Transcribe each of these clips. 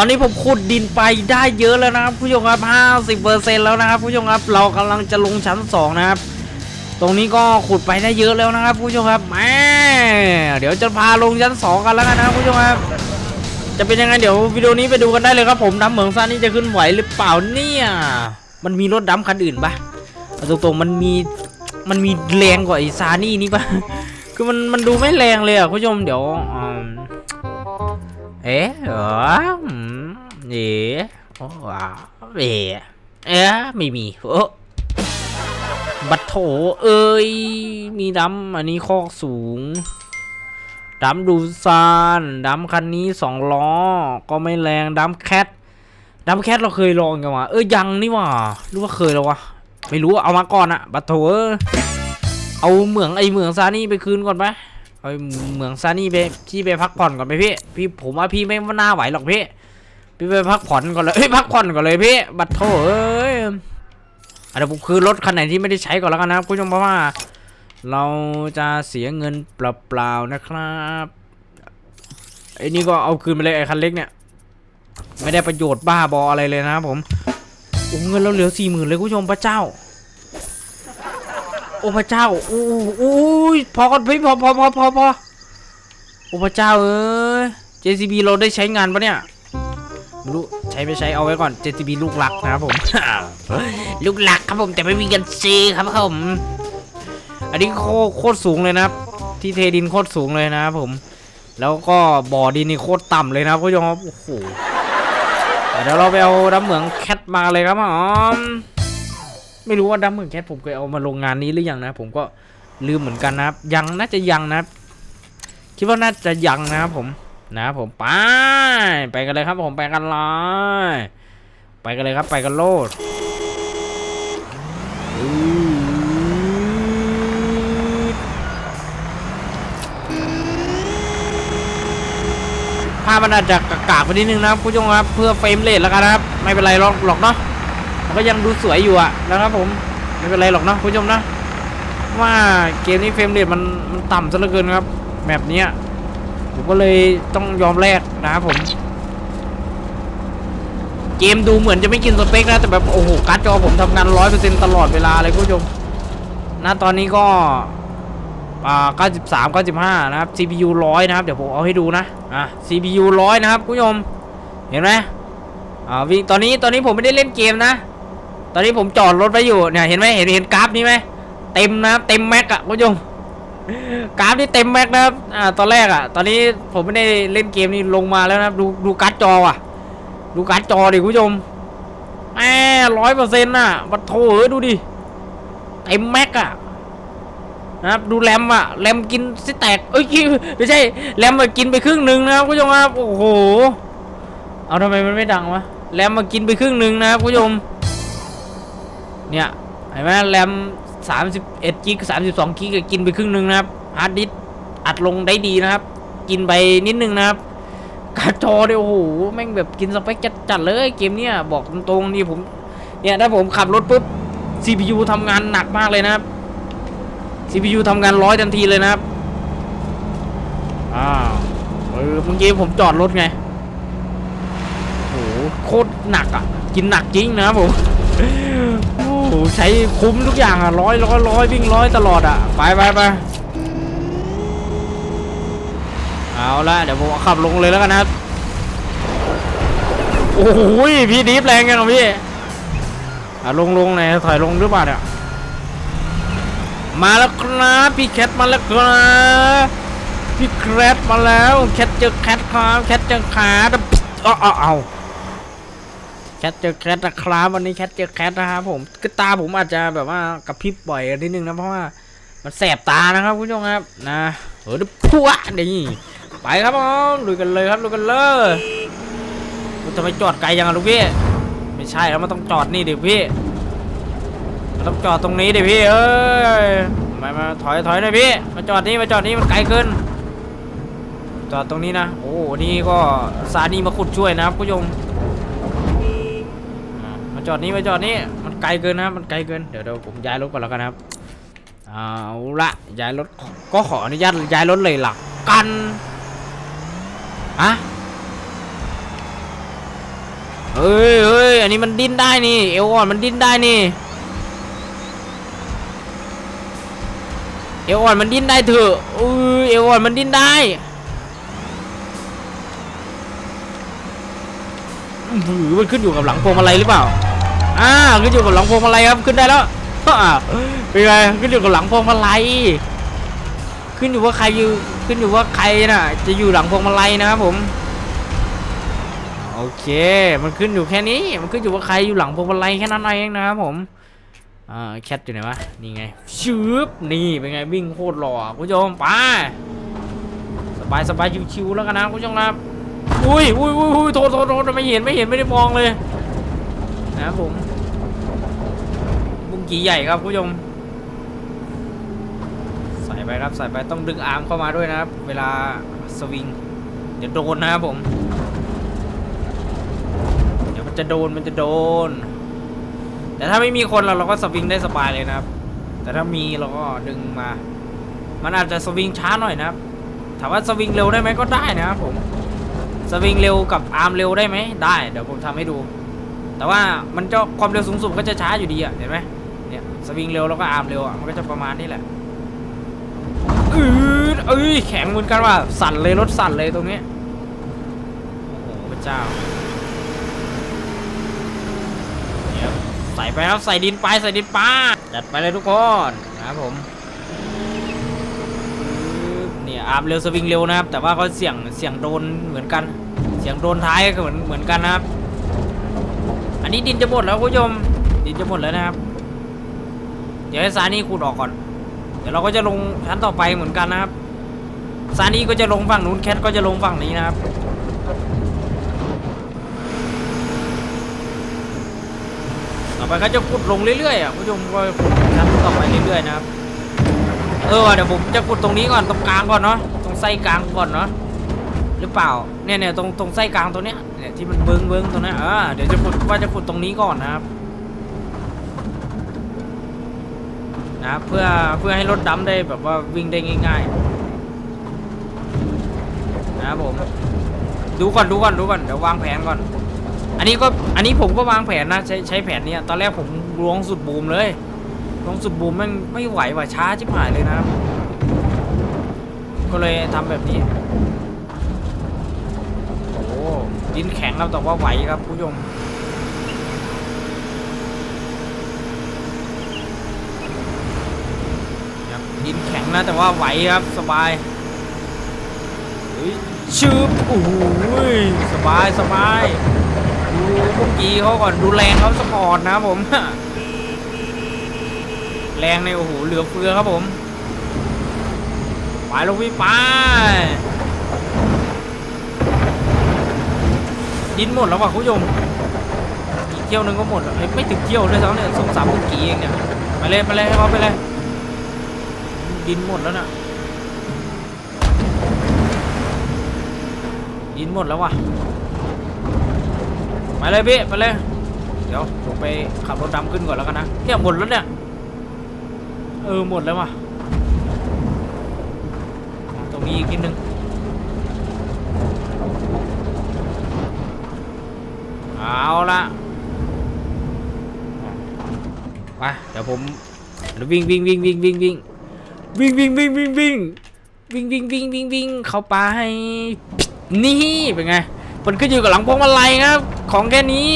อนนี้ผมขุดดินไปได้เยอะแล้วนะครับผู้ชมครับ 50เปอร์เซ็นต์แล้วนะครับผู้ชมครับ เรากำลังจะลงชั้นสองนะครับ ตรงนี้ก็ขุดไปได้เยอะแล้วนะครับผู้ชมครับแหมเดี๋ยวจะพาลงชั้นสองกันแล้วกันนะครับผู้ชมครับ จะเป็นยังไงเดี๋ยววิดีโอนี้ไปดูกันได้เลยครับผมดำเหมืองซ่านี่จะขึ้นไหวหรือเปล่าเนี่ย มันมีรถดำคันอื่นปะตรงๆมันมีมันมีแรงกว่าไอซานี่นี่ปะคือมันมันดูไม่แรงเลยอะผู้ชมเดี๋ยวเอ๊ะเหรออ เอ๋โอ้ว้าวเอ๋เอ๊ะไม่มีโอ้บัตโถเอ้ย มีดำอันนี้คอกสูงดำดูซานดำคันนี้สองล้อ ก็ไม่แรงดำแคทดำแคทเราเคยลองกันวะเออยังนี่ว่ารู้ว่าเคยแล้ววะไม่รู้เอามาก่อนอะบัตโถเอเอาเหมืองไอเหมืองซานี่ไปคืนก่อนไปเอาเหมืองซานี่ไปที่ไปพักผ่อนก่อนไปพี่พี่ผมว่าพี่ไม่น่าไหวหรอกพี่ พี่ไปพักผ่อนก่อนเลยเฮ้ยพักผ่อนก่อนเลยพี่ บัตรโถเอ้ยอะเดี๋ยวผมคืนรถคันไหนที่ไม่ได้ใช้ก่อนแล้วกันนะครับคุณผู้ชมเพราะว่า เราจะเสียเงินเปล่าๆนะครับไอ้นี่ก็เอาคืนไปเลยไอ้คันเล็กเนี่ย ไม่ได้ประโยชน์บ้าบออะไรเลยนะครับผมโอ้เงินเราเหลือสี่หมื่นเลยคุณผู้ชมพระเจ้าโอ้พระเจ้าโอ้โอ้พอก่อนพี่พอพอพอพอพอโอ้พระเจ้าเอ้ย JCB เราได้ใช้งานปะเนี่ย รู้ใช้ไม่ใช้เอาไว้ก่อน JCB ลูกหลักนะครับผม ลูกหลักครับผมแต่ไม่มีเงินซีครับผม อันนี้โคโคตรสูงเลยนะครับ ที่เทดินโคตรสูงเลยนะครับผม แล้วก็บ่อดินนี่โคตรต่ำเลยนะครับผู้ชมครับโอ้โหเดี๋ยวเราไปเอาดัมเหมืองแคทมาเลยครับผมไม่รู้ว่าดัมเหมืองแคทผมเคยเอามาลงงานนี้หรือยังนะ ผมก็ลืมเหมือนกันนะครับ ยังน่าจะยังนะครับคิดว่าน่าจะยังนะครับผม นะครับผมไปไปกันเลยครับผมไปกันเลยไปกันเลยครับไปกันโลดภาพมันอาจจะกากๆไปนิดนึงนะครับผู้ชมครับเพื่อเฟรมเรทแล้วกันนะครับ ไม่เป็นไรหรอกหรอกเนาะมันก็ยังดูสวยอยู่อะนะครับผมไม่เป็นไรหรอกเนาะผู้ชมนะ ว่าเกมนี้เฟรมเรทมันมันต่ำซะเหลือเกินครับแบบเนี้ย ผมก็เลยต้องยอมแลกนะครับผม เกมดูเหมือนจะไม่กินสเปคนะแต่แบบโอ้โหการ์ดจอผมทำงานร้อยเปอร์เซ็นต์ตลอดเวลาเลยคุณผู้ชมณตอนนี้ก็อ่า93 95 นะครับ CPU 100 นะครับ เดี๋ยวผมเอาให้ดูนะ อะ CPU 100 นะครับคุณผู้ชม เห็นไหมอ่าวิ่งตอนนี้ตอนนี้ผมไม่ได้เล่นเกมนะ ตอนนี้ผมจอดรถไว้อยู่เนี่ยเห็นไหมเห็นเห็นกราฟนี้ไหมเต็มนะเต็มแม็กอะคุณผู้ชม กราฟนี่เต็มแม็กนะครับอ่าตอนแรกอะตอนนี้ผมไม่ได้เล่นเกมนี่ลงมาแล้วนะครับ ดูดูการ์ดจออะ ดูการ์ดจอดิคุณผู้ชมแหมร้อยเปอร์เซ็นต์น่ะบัตโถเอ้ยดูดิเต็มแม็กอะนะครับดูแรมอะแรมกินสิแตกเอ้ยไม่ใช่แรมมากินไปครึ่งหนึ่งนะครับคุณผู้ชมครับโอ้โหเอาทำไมมันไม่ดังวะแรมมากินไปครึ่งหนึ่งนะครับคุณผู้ชมเนี่ยเห็นไหมแรม 31กิก32กิกกินไปครึ่งนึงนะครับฮาร์ดดิสอัดลงได้ดีนะครับ กินไปนิดนึงนะครับการ์ดจอเนี่ยโอ้โหแม่งแบบกินสเปคจัดๆเลยเกมเนี้ยบอกตรงๆนี่ผมเนี่ยถ้าผมขับรถปุ๊บ CPU ทำงานหนักมากเลยนะครับ CPU ทำงานร้อยทันทีเลยนะครับอ้าวเออเมื่อกี้ผมจอดรถไงโอ้โหโคตรหนักอะ กินหนักจริงนะครับผม โอ้โหใช้คุ้มทุกอย่างอะร้อยร้อยร้อยวิ่งร้อยตลอดอะ ไปไปไปเอาละเดี๋ยวผมขับลงเลยแล้วกันนะครับ โอ้โหพี่ดีฟแรงกันเหรอพี่อะลงลงไหนถอยลงหรือเปล่าเนี่ยมาแล้วครับพี่แคทมาแล้วครับพี่แคทมาแล้วแคทเจอแคทครับแคทเจอแคทเอาเอาเอา แคทเจอแคทนะครับวันนี้แคทเจอแคทนะครับผมคือตาผมอาจจะแบบว่ากระพริบบ่อยนิดนึงนะเพราะว่ามันแสบตานะครับคุณผู้ชมครับนะเออดพัวนี่ไปครับผมลุยกันเลยครับลุยกันเลยมันจะไปจอดไกลยังอะลูกพี่ไม่ใช่แล้วมันต้องจอดนี่ดิพี่ต้องจอดตรงนี้ดิพี่เอ้ยมามาถอยถอยหน่อยพี่มาจอดนี่มาจอดนี่มันไกลเกินจอดตรงนี้นะโอ้นี่ก็ซานี่มาขุดช่วยนะครับคุณผู้ชม มาจอดนี่มาจอดนี่มันไกลเกินนะมันไกลเกินเดี๋ยวเดี๋ยวผมย้ายรถก่อนแล้วกันครับเอาละย้ายรถก็ขออนุญาตย้ายรถเลยหลักกันอะเฮ้ยเฮ้ยอันนี้มันดิ้นได้นี่เอวอ่อนมันดิ้นได้นี่เอวอ่อนมันดิ้นได้เถอะอุ้ยเอวอ่อนมันดิ้นได้หือมันขึ้นอยู่กับหลังพวงมาลัยหรือเปล่า อ่าขึ้นอยู่กับหลังพวงมาลัยครับขึ้นได้แล้วเป็นไงขึ้นอยู่กับหลังพวงมาลัยขึ้นอยู่ว่าใครอยู่ขึ้นอยู่ว่าใครน่ะจะอยู่หลังพวงมาลัยนะครับผมโอเค มันขึ้นอยู่แค่นี้มันขึ้นอยู่ว่าใครอยู่หลังพวงมาลัยแค่นั้นเองนะครับผมอ่าแคทอยู่ไหนวะนี่ไงชืบนี่เป็นไงวิ่งโคตรหล่อคุณผู้ชมไปสบายสบายชิวๆแล้วกันนะคุณผู้ชมครับอุ้ยอุ้ยอุ้ยอุ้ยโทษโทษโทษไม่เห็นไม่เห็นไม่ได้มองเลยนะครับผม กี่ใหญ่ครับคุณผู้ชมใส่ไปครับใส่ไปต้องดึงอาร์มเข้ามาด้วยนะครับ เวลาสวิง เดี๋ยวโดนนะครับผม เดี๋ยวมันจะโดนมันจะโดน แต่ถ้าไม่มีคนเราเราก็สวิงได้สบายเลยนะครับ แต่ถ้ามีเราก็ดึงมา มันอาจจะสวิงช้าหน่อยนะครับถามว่าสวิงเร็วได้ไหมก็ได้นะครับผมสวิงเร็วกับอาร์มเร็วได้ไหมได้ เดี๋ยวผมทำให้ดู แต่ว่ามันจะความเร็วสูงสุดก็จะช้าอยู่ดีอะเห็นไหม สวิงเร็วแล้วก็อาร์มเร็วอะมันก็จะประมาณนี้แหละอืดเอ้ยแข็งเหมือนกันว่ะสั่นเลยรถสั่นเลยตรงนี้โอ้โหพระเจ้าเนี่ยใส่ไปครับใส่ดินไปใส่ดินป้าจัดไปเลยทุกคนนะครับผมเนี่ยอาร์มเร็วสวิงเร็วนะครับ แต่ว่าเขาเสี่ยงเสี่ยงโดนเหมือนกัน เสี่ยงโดนท้ายก็เหมือนเหมือนกันนะครับ อันนี้ดินจะหมดแล้วคุณผู้ชมดินจะหมดแล้วนะครับ เดี๋ยวให้ซานี่ขุดออกก่อน เดี๋ยวเราก็จะลงชั้นต่อไปเหมือนกันนะครับ ซานี่ก็จะลงฝั่งนู้นแคทก็จะลงฝั่งนี้นะครับ ต่อไปก็จะขุดลงเรื่อยๆอะคุณผู้ชมก็ขุดชั้นต่อไปเรื่อยๆนะครับ เออเดี๋ยวผมจะขุดตรงนี้ก่อนตรงกลางก่อนเนาะ ตรงไส้กลางก่อนเนาะ หรือเปล่า เนี่ยเนี่ยตรงตรงไส้กลางตัวเนี้ย เนี่ยที่มันเบิ้งเบิ้งตัวเนี้ยเออเดี๋ยวจะขุดว่าจะขุดตรงนี้ก่อนนะครับ นะเพื่อเพื่อให้รถดำได้แบบว่าวิ่งได้ง่าย ๆ นะครับผมดูก่อนดูก่อนดูก่อนเดี๋ยววางแผนก่อน อันนี้ก็อันนี้ผมก็วางแผนนะ ใช้ใช้แผนเนี้ยตอนแรกผมลวงสุดบูมเลยลวงสุดบูมมันไม่ไหวว่ะช้าชิบหายเลยนะครับ ก็เลยทำแบบนี้โอ้ดินแข็งครับแต่ว่าไหวครับผู้ชมครับดิ นะ แต่ว่าไหวครับสบายเฮ้ยชืบโอ้โหสบายสบายดูพวกกี้เขาก่อนดูแรงเขาสปอร์ตนะผม แรงในโอ้โหเหลือเฟือครับผมไปลงพี่ไปดินหมดแล้วว่ะคุณผู้ชมอีกเที่ยวหนึงก็หมดแล้วเอ้ยไม่ถึงเที่ยวด้วยซ้ำเนี่ยสองสามพวกกี้เองเนี่ยไปเลยไปเลยให้เขาไปเลย ดินหมดแล้วน่ะดินหมดแล้วว่ะไปเลยพี่ไปเลย เดี๋ยวผมไปขับรถดำขึ้นก่อนแล้วกันนะเนี่ยหมดแล้วเนี่ยเออหมดแล้วว่ะตรงนี้อีกนิดนึงเอาละไปเดี๋ยวผมวิ่งวิ่งวิ่งวิ่งวิ่งวิ่ง วิ่งวิ่งวิ่งวิ่งวิ่งวิ่งวิ่งวิ่งวิ่งวิ่งเข้าไปนี่เป็นไงมันขึ้นอยู่กับหลังพวงมาลัยครับ ของแค่นี้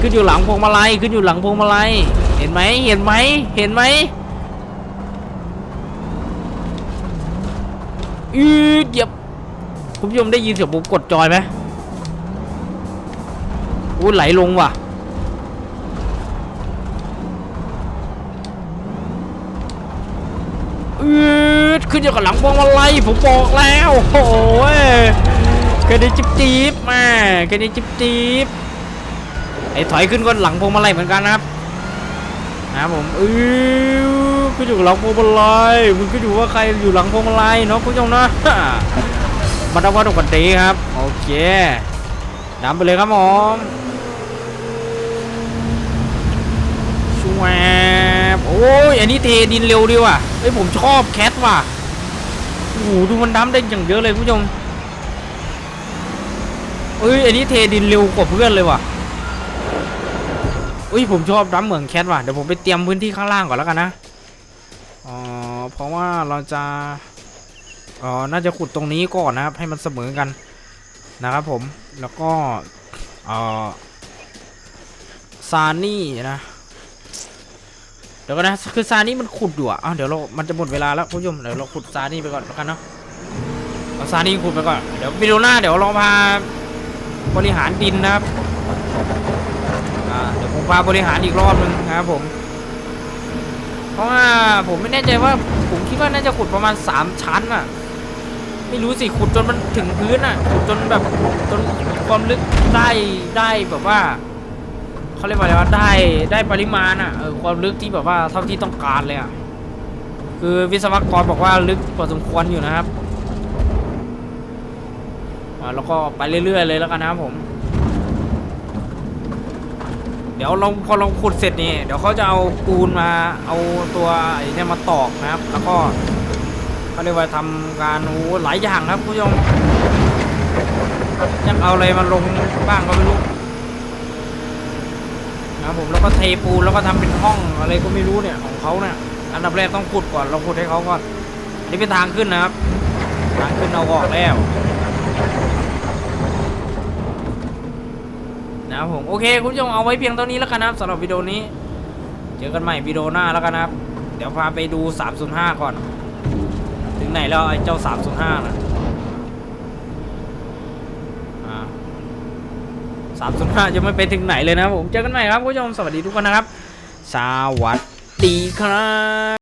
ขึ้นอยู่หลังพวงมาลัยขึ้นอยู่หลังพวงมาลัยเห็นไหมเห็นไหมเห็นไหมอืดเหยียบคุณผู้ชมได้ยินเสียงผมกดจอยไหมอู้ไหลลงว่ะอืด ขึ้นอยู่กับหลังพวงมาลัยผมบอกแล้วโอ้ยแค่นี้จิ๊บจิบแม่แค่นี้จิ๊บจิบไอ้ถอยขึ้นก็หลังพวงมาลัยเหมือนกันนะครับนะผมอือขึ้นอยู่กับหลังพวงมาลัยมันขึ้นอยู่ว่าใครอยู่หลังพวงมาลัยเนาะคุณผู้ชมนะมาดวัดอุบัติครับโอเคดำไปเลยครับผมชวบโอ้ยอันนี้เทดินเร็วดีว่ะเฮ้ยผมชอบแคทว่ะ โอ้โหดูมันดำได้อย่างเยอะเลยคุณผู้ชมเอเอ้ยอันนี้เทดินเร็วกว่าเพื่อนเลยว่ะอุ้ยผมชอบดัมเหมืองแคทว่ะเดี๋ยวผมไปเตรียมพื้นที่ข้างล่างก่อนแล้วกันนะอ๋อเพราะว่าเราจะอ๋อน่าจะขุดตรงนี้ก่อนนะครับ ให้มันเสมอกันนะครับผมแล้วก็เอ่อซานี่นะ เดี๋ยวกันนะคือซานี่มันขุดอยู่อะเดี๋ยวเรา มันจะหมดเวลาแล้วคุณผู้ชมเดี๋ยวเราขุดซานี่ไปก่อนแล้วกันเนาะเอาซานี่ขุดไปก่อนเดี๋ยววิดีโอหน้าเดี๋ยวเราพาบริหารดินนะครับเดี๋ยวผมพาบริหารอีกรอบนึงนะครับผม เพราะว่าผมไม่แน่ใจว่าผมคิดว่าน่าจะขุดประมาณ 3 ชั้นอะ ไม่รู้สิขุดจนมันถึงพื้นอะขุดจนแบบจนความลึกได้ได้แบบว่า เขาเรียกว่าอะไรวะได้ได้ปริมาณอะเออความลึกที่แบบว่าเท่าที่ต้องการเลยอะคือวิศวกรบอกว่าลึกพอสมควรอยู่นะครับแล้วก็ไปเรื่อยๆเลยแล้วกันนะครับผม เดี๋ยวเราพอเราขุดเสร็จนี่เดี๋ยวเขาจะเอาปูนมาเอาตัวไอ้นี่มาตอกนะครับ แล้วก็เขาเรียกว่าทำการโอ้หลายอย่างครับคุณผู้ชมยังเอาอะไรมาลงบ้างก็ไม่รู้ นะครับผมแล้วก็เทปูนแล้วก็ทำเป็นห้องอะไรก็ไม่รู้เนี่ยของเขาเนี่ยอันดับแรกต้องขุดก่อนเราขุดให้เขาก่อนนนี่เป็นทางขึ้นนะครับ ทางขึ้นเอาออกแล้วนะครับผมโอเค คุณผู้ชมเอาไว้เพียงเท่านี้แล้วกันนะครับสำหรับวิดีโอนี้ เจอกันใหม่วิดีโอหน้าแล้วกันนะครับ เดี๋ยวพาไปดู 305 ก่อน ถึงไหนแล้วไอ้เจ้า 305นะอ่า 305ยังไม่ไปถึงไหนเลยนะผม เจอกันใหม่ครับคุณผู้ชม สวัสดีทุกคนนะครับ สวัสดีครับ